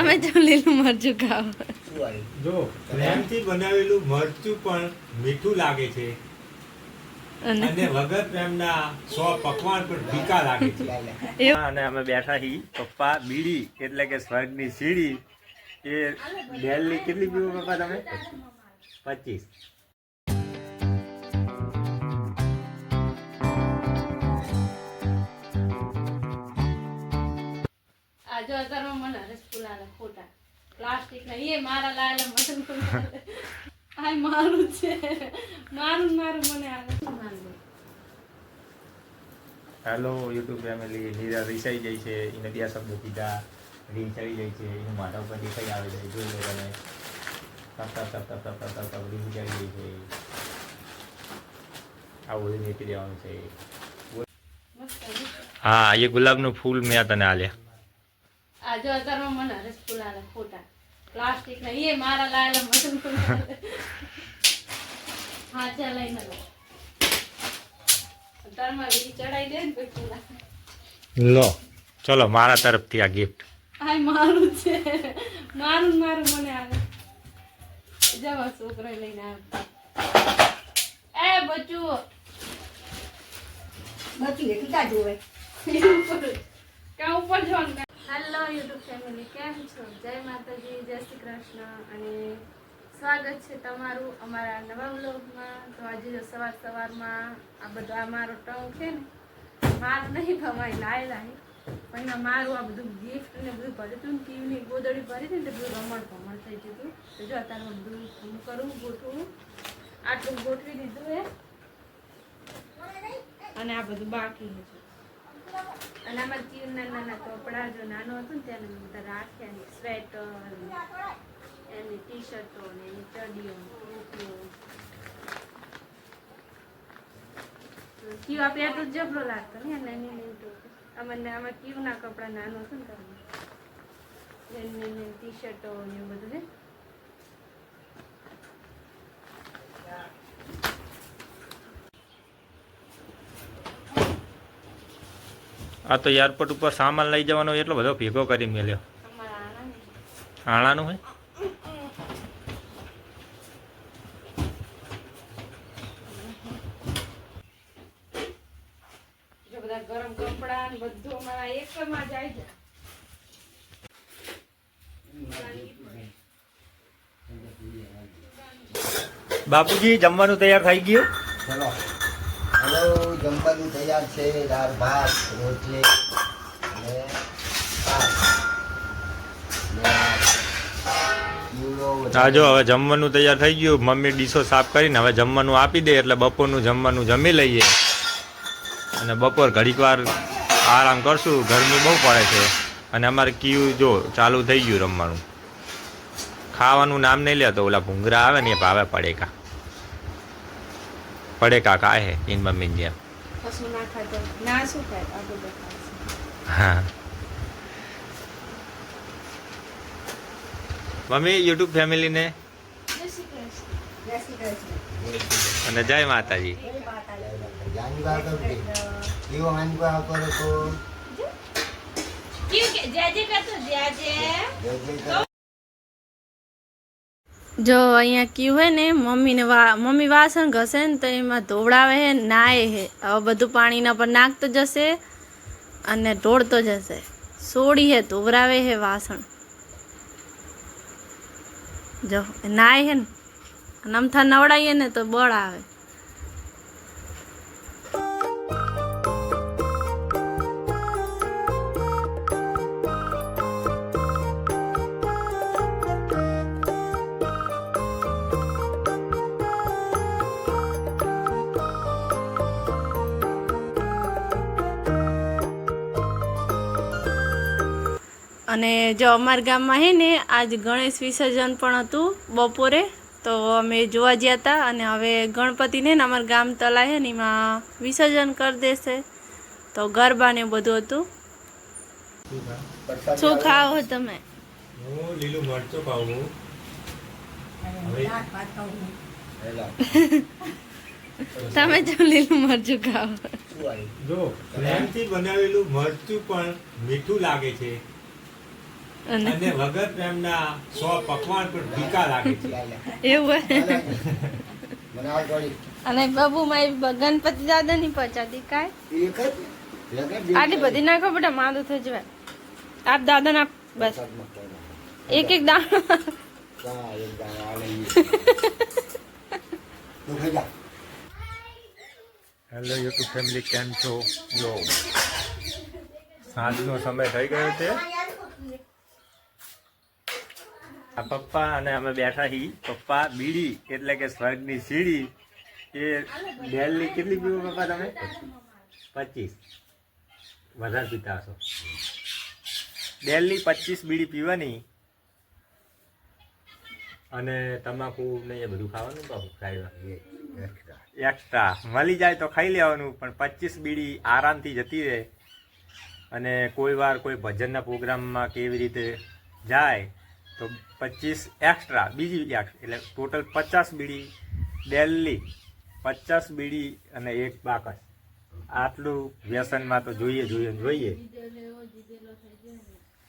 તમે જો લીલું મરચું ખાઓ જો પ્રેમથી બનાવેલું મરચું પણ મીઠું લાગે છે. અને? વગર પ્રેમના સો પકવાન પણ ફીકા લાગે છે. અને અમે બેઠા હી પપ્પા બીડી એટલે કે સ્વર્ગની સીડી. એ ડેલની કેટલી પીવો પપ્પા તમે? પચીસ. જો અત્યારમાં મને હરેશ ખોટા. પ્લાસ્ટિક એ મારા લાયેલા મટન આ મારું છે. મારું મારું મને આવે. હેલો યુટ્યુબ ફેમિલી હીરા રિસાઈ જાય છે. એને બે શબ્દ કીધા. રીલ ચડી જાય છે. એનું માથા ઉપર દેખાઈ આવે છે. જોઈ લો તમે. તપ તપ તપ તપ તપ તપ જાય છે. આવું બધું નીકળી દેવાનું છે. હા એ ગુલાબનું ફૂલ મેં તને આલ્યા. આ જો અત્યારમાં મને હરેશ ફૂલાના ખોટા પ્લાસ્ટિક ના એ મારા લાયેલા મટન હા લઈને લો. અત્યારમાં ઈ ચડાઈ દે ને પછી ફૂલા. લો ચલો મારા તરફથી આ ગિફ્ટ આ મારું છે. મારું ને મારું મને આવે. જવા છોકરા લઈને આવે. એ બચ્ચું. નથી એટલું જોવે. ઉપર ક્યાં ઉપર જો હેલો યુટ્યુબ ફેમિલી કેમ છો? જય માતાજી, જય શ્રી કૃષ્ણ. અને સ્વાગત છે તમારું અમારા નવા વ્લોગમાં. તો આજે જો સવાર સવારમાં આ બધો આ મારો ટંગ છે ને મારું નહીં ભમાય લાય લાય. પણ એમાં મારું આ બધું ગિફ્ટ ને બધું ભર્યું હતું ને, ટીવીની ગોદડી ભરી હતી ને બધું રમણ ભમણ થઈ ગયું હતું. તો જો અત્યારે બધું હું કરું, ગોઠવું. આટલું ગોઠવી દીધું એ અને આ બધું બાકી છે. અને આમાં ચીર નાના નાના કપડા જો નાનો હતો ને તેને બધા રાખ્યા ને સ્વેટર, એની ટી શર્ટો ને એની ચડીઓ કીવ પહેરતો જ જબરો લાગતો ને નાની નાની અમને આમાં ને કીવના કપડા નાનો હતો ને તમને એની ટી શર્ટો ને બધું છે. આ તો એરપોર્ટ ઉપર સામાન લઈ જવાનો એટલો બધો ભેગો કરી મેલ્યો. આણાનું હે? ગરમ કપડા બધું અમારા એકમાં જાય છે બાપુજી જમવાનું તૈયાર થઈ ગયું? તૈયાર છે, દાળ, ભાત, રોટલી અને જો હવે જમવાનું તૈયાર થઈ ગયું. મમ્મી ડીશો સાફ કરીને હવે જમવાનું આપી દે એટલે બપોરનું જમવાનું જમી લઈએ. અને બપોર ઘડીક વાર આરામ કરશું. ગરમી બહુ પડે છે. અને અમારે કીવું જો ચાલુ થઈ ગયું રમવાનું. ખાવાનું નામ નહીં લેતો. ઓલા ભૂંગરા આવે ને એ ભાવે પડેકા. પડેકા ખાય હે એન મમ્મી જેમ. કશું ના ખાતો ના શું ખાય? આ બધું હા. મમ્મી યુટ્યુબ ફેમિલીને. અને જય માતાજી. જય જય જો અહીંયા કયું હોય ને, મમ્મીને વા, મમ્મી વાસણ ઘસે ને તો એમાં ધોવડાવે હે નાય હે. હવે બધું પાણીના પર નાખતો જશે અને ઢોળતો જશે. સોડી હે ધોવરાવે હે વાસણ. જો નાય હે ને, અને અમથા નવડાવીએ ને તો બળ આવે. અને જો અમારા ગામમાં હે ને આજ ગણેશ વિસર્જન પણ હતું બપોરે તો અમે જોવા ગયા હતા અને હવે ગણપતિને ને અમારા ગામ તલા હે ને એમાં વિસર્જન કરી દેશે. તો ગરબા ને બધું હતું. શું ખાવ ખાઓ તમે? હું લીલું મરચું ખાવું તમે જો લીલું મરચું ખાઓ. જો પ્રેમથી બનાવેલું મરચું પણ મીઠું લાગે છે. અને અને વગર પ્રેમના સો પકવાન પણ ફીકા લાગે છે. એવું હોય બનાવ થોડી અને ગણપતિ દાદા ની પચાતી કાંઈ? એક જ? લગે બે આટલી બધી નાખો બેટા માંદું થઈ જવાય આપ દાદા ના બસ. એક એક દાણો. હેલો યુટ્યુબ ફેમિલી કેમ છો? જો સાંજનો સમય થઈ ગયો છે. આ પપ્પા અને અમે બેઠા હી. પપ્પા બીડી, એટલે કે સ્વર્ગની સીડી. એ ડેલની કેટલી પીવો પપ્પા તમે? પચીસ. વધારે પીતા હશો. ડેલની પચીસ બીડી પીવાની. અને તમાકુ ને એ બધું ખાવાનું બાપુ? Extra extra. મળી જાય તો ખાઈ લેવાનું, પણ પચીસ બીડી આરામથી જતી રહે. અને કોઈ વાર કોઈ ભજનના પ્રોગ્રામમાં કેવી રીતે જાય તો પચીસ એક્સ્ટ્રા બીજી એટલે ટોટલ પચાસ બીડી ડેલી પચાસ બીડી અને એક બાકસ. આટલું વ્યસનમાં તો જોઈએ જોઈએ જોઈએ.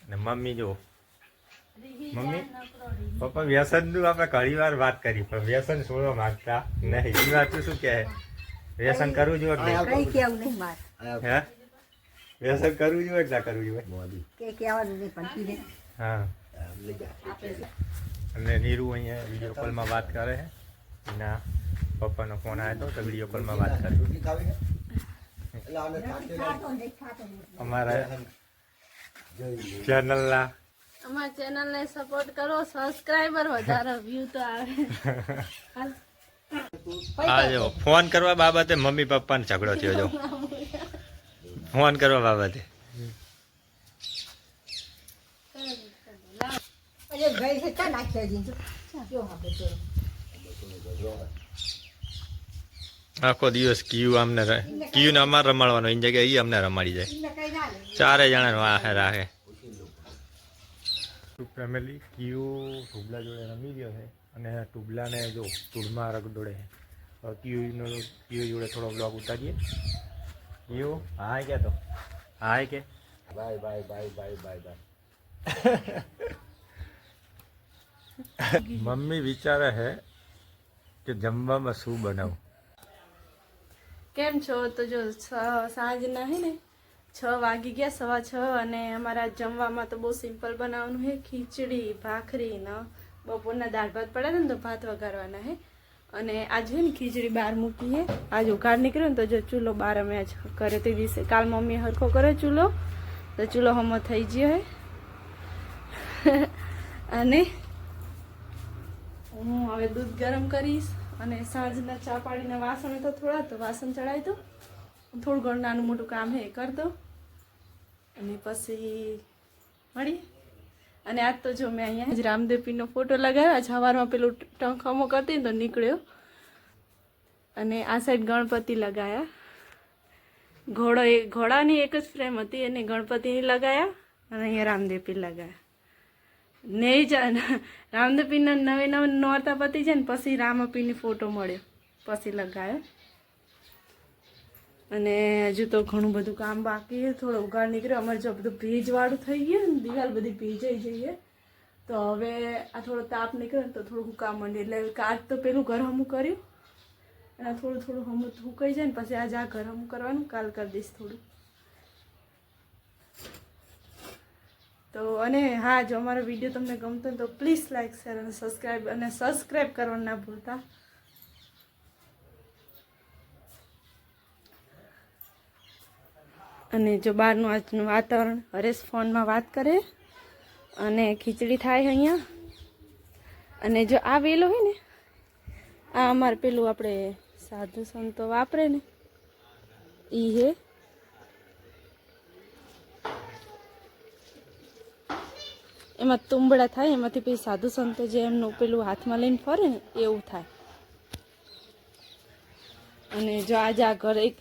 ને મમ્મી જો મમ્મી પપ્પા વ્યસનનું આપણે ઘણી વાર વાત કરી પણ વ્યસન છોડવા માંગતા નહીં. એ વાત શું કહે? વ્યસન કરવું જોઈએ હે? વ્યસન કરવું જોઈએ ના કરવું જોઈએ? હા. અને નીરુ અહીંયા વીડિયો કોલમાં વાત કરે છે. એના પપ્પાનો ફોન આવ્યો હતો તો વીડિયો કોલમાં વાત કરે. અમારા ચેનલના અમારા ચેનલને સપોર્ટ કરો સબસ્ક્રાઇબર વધારે વ્યૂ તો આવે. હા જો ફોન કરવા બાબતે મમ્મી પપ્પાને ઝઘડો થયો જો. ફોન કરવા બાબતે. અરે ભાઈ છે ચા નાખ્યા દીધું જો. આપણે તો. આખો દિવસ કયું અમને ર- કયું અમારે રમાડવાનો એની જગ્યાએ એ અમને રમાડી જાય. ચારે જણા રાખે. રાખે ફેમિલી કયું ટુબલા જોડે રમી ગયો છે અને ટુબલાને જો ટૂળમાં રગડોળે છે. કયુનો કયુ જોડે થોડો બ્લોગ ઉતારીએ. કયું હાય કે તો હાય કે. Bye bye bye bye bye bye. Mummy વિચારે છે કે જમવામાં શું બનાવું? કેમ છો? તો જો સાંજના હે ને, છ વાગી ગયા, સવા છ, અને અમારા જમવામાં તો બહુ સિમ્પલ બનાવવાનું છે ખીચડી, ભાખરી, ને, બપોરના દાળ ભાત પડ્યા ને તો ભાત વઘારવાના હે. અને આજે હે ને ખીચડી બહાર મૂકીએ હે. આજ ઉઘાડ નીકળ્યો ને તો જો ચૂલો બહાર અમે આજ કરે તે દિવસે. કાલ મમ્મી હરખો કરે ચૂલો. તો ચૂલો હમો થઈ ગયો હે. અને હું હવે દૂધ ગરમ કરીશ અને સાંજના ચા પાણીના વાસણ તો થોડા, તો વાસણ ચડાવી દો થોડું ઘણું નાનું મોટું કામ હે કરી દો અને પછી મળી. અને આજ તો જો મેં અહીંયા જ રામદેવપીનો ફોટો લગાવ્યો. આજ સવારમાં પેલું ટંખમો કરતી ને તો નીકળ્યો. અને આ સાઈડ ગણપતિ લગાયા. ઘોડો એ, ઘોડાની એક જ ફ્રેમ હતી અને ગણપતિની લગાયા અને અહીંયા રામદેવપી લગાયા. નહીં જ રામદપીના નવે નવે નોરતા પતી છે ને પછી રામપીની ફોટો મળ્યો. પછી લગાવ્યો અને હજુ તો ઘણું બધું કામ બાકી થોડો ઉગાડ નીકળ્યો. અમારે જો બધું ભેજવાળું થઈ ગયું ને, દિવાલ બધી ભેજાઈ જઈએ તો હવે આ થોડો તાપ નીકળ્યો ને તો થોડું કામ માંડે એટલે કાચ તો પેલું ઘર હમું કર્યું. અને થોડું થોડું હમું થૂંકાઈ જાય ને પછી આજે આ ઘર હમું કરવાનું. કાલ કરી દઈશ થોડું. તો અને હા, જો અમારો વીડિયો તમને ગમતો તો પ્લીઝ લાઇક શેર અને સબસ્ક્રાઈબ અને સબસ્ક્રાઈબ કરવાનું ના ભૂલતા. અને જો બહારનું આજનું વાતાવરણ, હરેશ ફોનમાં વાત કરે અને ખીચડી થાય અહીંયા. અને જો આ વેલો હોય ને, આ અમારે પેલું આપણે સાધુ સંતો વાપરે ને એ હે. એમાં તુંબડા થાય, એમાંથી પછી સાધુ સંતો જે એમનું પેલું હાથમાં લઈને ફરે ને, એવું થાય. અને જો આજે આ ઘર એક,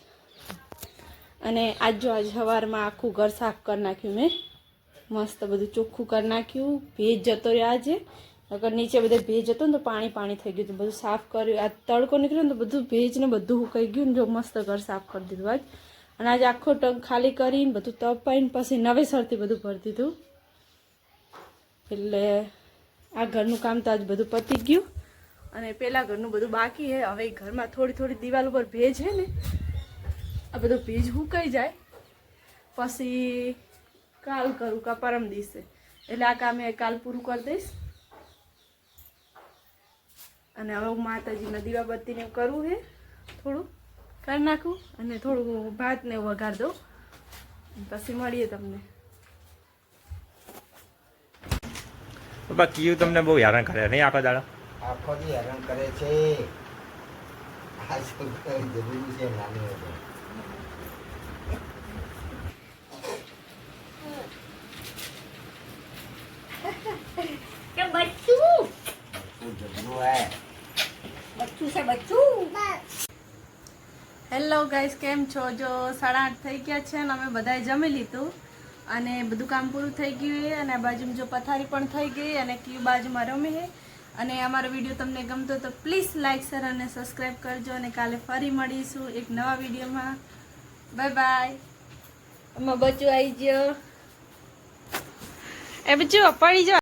અને આજ જો આજ સવારમાં આખું ઘર સાફ કરી નાખ્યું મેં. મસ્ત બધું ચોખ્ખું કરી નાખ્યું. ભેજ જતો રહ્યો આજે. અગર નીચે બધે ભેજ હતો ને તો પાણી પાણી થઈ ગયું હતું. બધું સાફ કર્યું. આ તડકો નીકળ્યો ને તો બધું ભેજ ને બધું સુકાઈ ગયું ને જો મસ્ત ઘર સાફ કરી દીધું આજ. અને આજે આખો ટંક ખાલી કરીને બધું તપાઈને પછી નવેસરથી બધું ભરી દીધું. એટલે આ ઘરનું કામ તો આજ બધું પતી ગયું. અને પેલા ઘરનું બધું બાકી છે. હવે ઘરમાં થોડી થોડી દિવાલ ઉપર ભેજ છે ને, આ બધો ભેજ હુકાઈ જાય. પછી કાલ કરું કા પરમ દિવસે. એટલે આ કામ કાલ પૂરું કરી દઈશ. અને હવે હું માતાજીના દીવાબત્તીને કરવું છે થોડું કરી નાખું. અને થોડું ભાત ને વઘાર દઉં. પછી મળીએ તમને. પપ્પા કયું તમને બહુ હેરાન કરે નહીં આખો દાડો? આખો દી હેરાન કરે છે. આ શું જરૂરી છે નાની હોય કે બચ્ચું? તો જબરું હે. બચ્ચું છે બચ્ચું? હેલો ગાઈસ કેમ છો? જો સાડા આઠ થઈ ગયા છે અને અમે બધાએ જમી લીધું. અને બધું કામ પૂરું થઈ ગયું છે અને બાજુમાં જો પથારી પણ થઈ ગઈ અને ક્યુ બાજુમાં રમે છે. અને અમારો વીડિયો તમને ગમતો તો પ્લીઝ લાઇક શેર અને સબસ્ક્રાઈબ કરજો અને કાલે ફરી મળીશું એક નવા વિડીયોમાં. Bye bye. અમે બચ્ચું આવી ગયો. એ બચ્ચું, પડી જાઓ